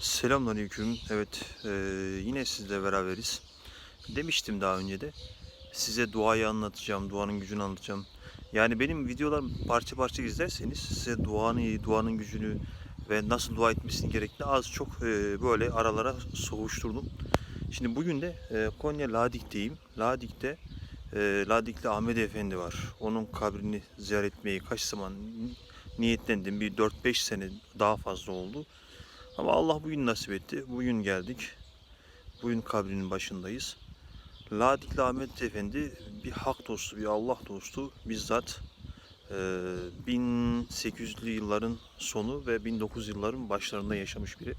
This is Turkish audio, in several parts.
Selamünaleyküm. Evet, eee, yine sizle beraberiz. Demiştim daha önce de. Size duayı anlatacağım, duanın gücünü anlatacağım. Yani benim videolarım parça parça izlerseniz size duanın, duanın gücünü ve nasıl dua etmesini gerektiğini az çok eee, böyle aralara soğuşturdum. Şimdi bugün de eee, Konya Ladik'teyim. Ladik'te eee, Ladikli Ahmet Efendi var. Onun kabrini ziyaret etmeyi kaç zaman niyetlendim. Bir 4-5 sene daha fazla oldu. Ama Allah bugün nasip etti. Bugün geldik. Bugün kabrinin başındayız. Ladikli Ahmet Efendi bir hak dostu, bir Allah dostu. Bizzat e, 1800'lü yılların sonu ve 1900 yılların başlarında yaşamış biri.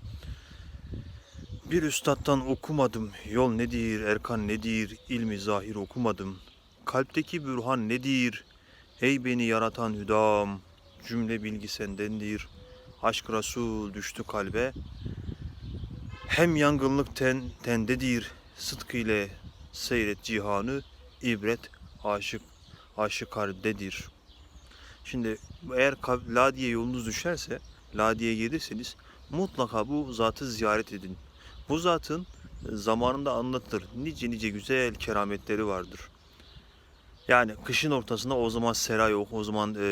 Bir üstattan okumadım, yol nedir, erkan nedir, ilmi zahir okumadım. Kalpteki bürhan nedir, ey beni yaratan hüdam, cümle bilgi sendendir. Aşk Resul düştü kalbe, hem yangınlık ten, tendedir, sıdkı ile seyret cihanı, ibret aşık aşık kalptedir. Şimdi eğer Kab- Ladiye yolunuz düşerse, Ladiye'ye gelirseniz mutlaka bu zatı ziyaret edin. Bu zatın e, zamanında anlatılır. Nice nice güzel kerametleri vardır. Yani kışın ortasında o zaman sera yok, o zaman e,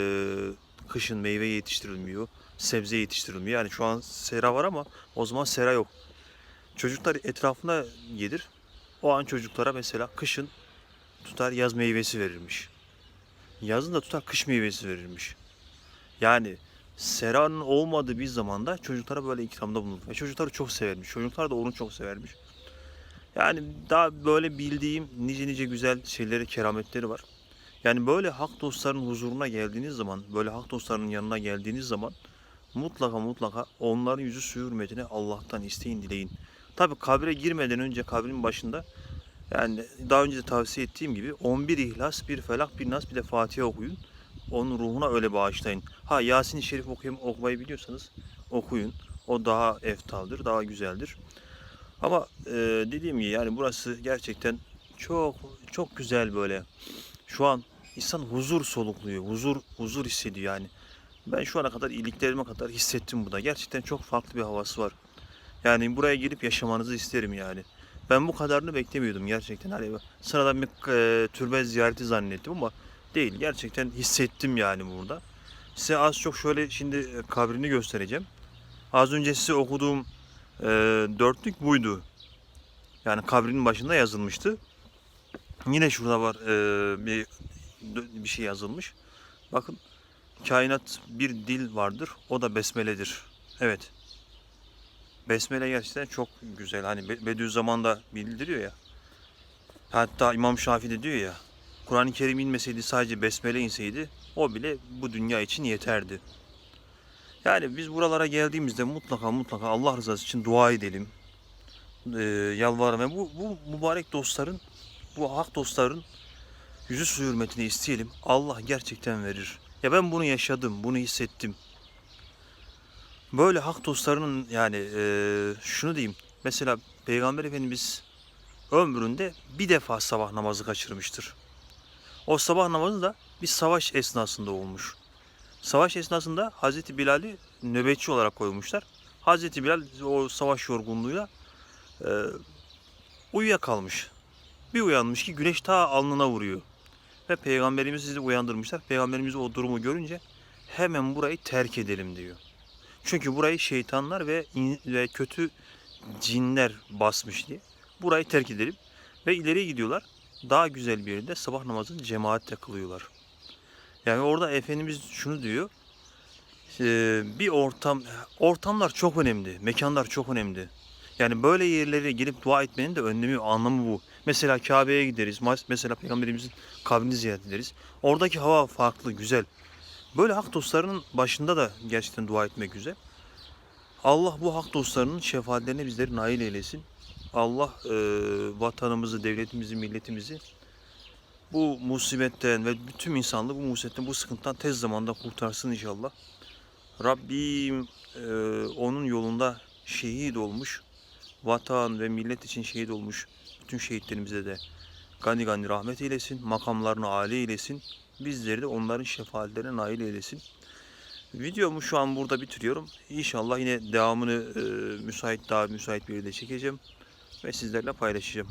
kışın meyve yetiştirilmiyor, sebze yetiştirilmiyor. Yani şu an sera var ama o zaman sera yok. Çocuklar etrafına gelir. O an çocuklara mesela kışın tutar yaz meyvesi verirmiş. Yazın da tutar kış meyvesi verirmiş. Yani seranın olmadığı bir zamanda çocuklara böyle ikramda bulunur. Ve çocukları çok severmiş. Çocuklar da onu çok severmiş. Yani daha böyle bildiğim nice nice güzel şeyleri, kerametleri var. Yani böyle hak dostlarının huzuruna geldiğiniz zaman, böyle hak dostlarının yanına geldiğiniz zaman mutlaka mutlaka onların yüzü su hürmetine Allah'tan isteyin, dileyin. Tabi kabre girmeden önce kabrin başında yani daha önce de tavsiye ettiğim gibi 11 İhlas, bir Felak, bir Nas, bir de Fatiha okuyun. Onun ruhuna öyle bağışlayın. Ha Yasin-i Şerif okuyum, okumayı biliyorsanız okuyun. O daha eftaldır, daha güzeldir. Ama e, dediğim gibi yani burası gerçekten çok çok güzel böyle. Şu an insan huzur solukluyor, huzur huzur hissediyor yani. Ben şu ana kadar iyiliklerime kadar hissettim burada. Gerçekten çok farklı bir havası var. Yani buraya gelip yaşamanızı isterim yani. Ben bu kadarını beklemiyordum gerçekten. Hani sıradan bir e, türbe ziyareti zannettim ama değil. Gerçekten hissettim yani burada. Size az çok şöyle şimdi e, kabrini göstereceğim. Az önce size okuduğum e, dörtlük buydu. Yani kabrinin başında yazılmıştı. Yine şurada var e, bir bir şey yazılmış. Bakın kainat bir dil vardır. O da besmeledir. Evet. Besmele gerçekten çok güzel. Hani Be- Bediüzzaman bildiriyor ya. Hatta İmam Şafii de diyor ya. Kur'an-ı Kerim inmeseydi sadece besmele inseydi o bile bu dünya için yeterdi. Yani biz buralara geldiğimizde mutlaka mutlaka Allah rızası için dua edelim. Ee, yalvaralım. Ve bu, bu mübarek dostların, bu hak dostların yüzü su hürmetine isteyelim. Allah gerçekten verir. Ya ben bunu yaşadım, bunu hissettim. Böyle hak dostlarının yani eee, şunu diyeyim. Mesela Peygamber Efendimiz ömründe bir defa sabah namazı kaçırmıştır. O sabah namazı da bir savaş esnasında olmuş. Savaş esnasında Hazreti Bilal'i nöbetçi olarak koymuşlar. Hazreti Bilal o savaş yorgunluğuyla eee uyuyakalmış. Bir uyanmış ki güneş ta alnına vuruyor. Ve Peygamberimizi de uyandırmışlar. Peygamberimiz o durumu görünce hemen burayı terk edelim diyor. Çünkü burayı şeytanlar ve ve kötü cinler basmış diye. Burayı terk edelim ve ileriye gidiyorlar. Daha güzel bir yerde sabah namazını cemaatle kılıyorlar. Yani orada Efendimiz şunu diyor. eee, Bir ortam, ortamlar çok önemli, mekanlar çok önemli. Yani böyle yerlere gelip dua etmenin de önlemi, anlamı bu. Mesela Kabe'ye gideriz, mesela Peygamberimizin kabrini ziyaret ederiz. Oradaki hava farklı, güzel. Böyle hak dostlarının başında da gerçekten dua etmek güzel. Allah bu hak dostlarının şefaatlerine bizleri nail eylesin. Allah e, vatanımızı, devletimizi, milletimizi bu musibetten ve bütün insanlığı bu musibetten, bu sıkıntıdan tez zamanda kurtarsın inşallah. Rabbim e, onun yolunda şehit olmuş, vatan ve millet için şehit olmuş bütün şehitlerimize de gani gani rahmet eylesin, makamlarını âli eylesin. Bizleri de onların şefaatlerine nail eylesin. Videomu şu an burada bitiriyorum. İnşallah yine devamını e, müsait daha müsait bir yerde çekeceğim ve sizlerle paylaşacağım.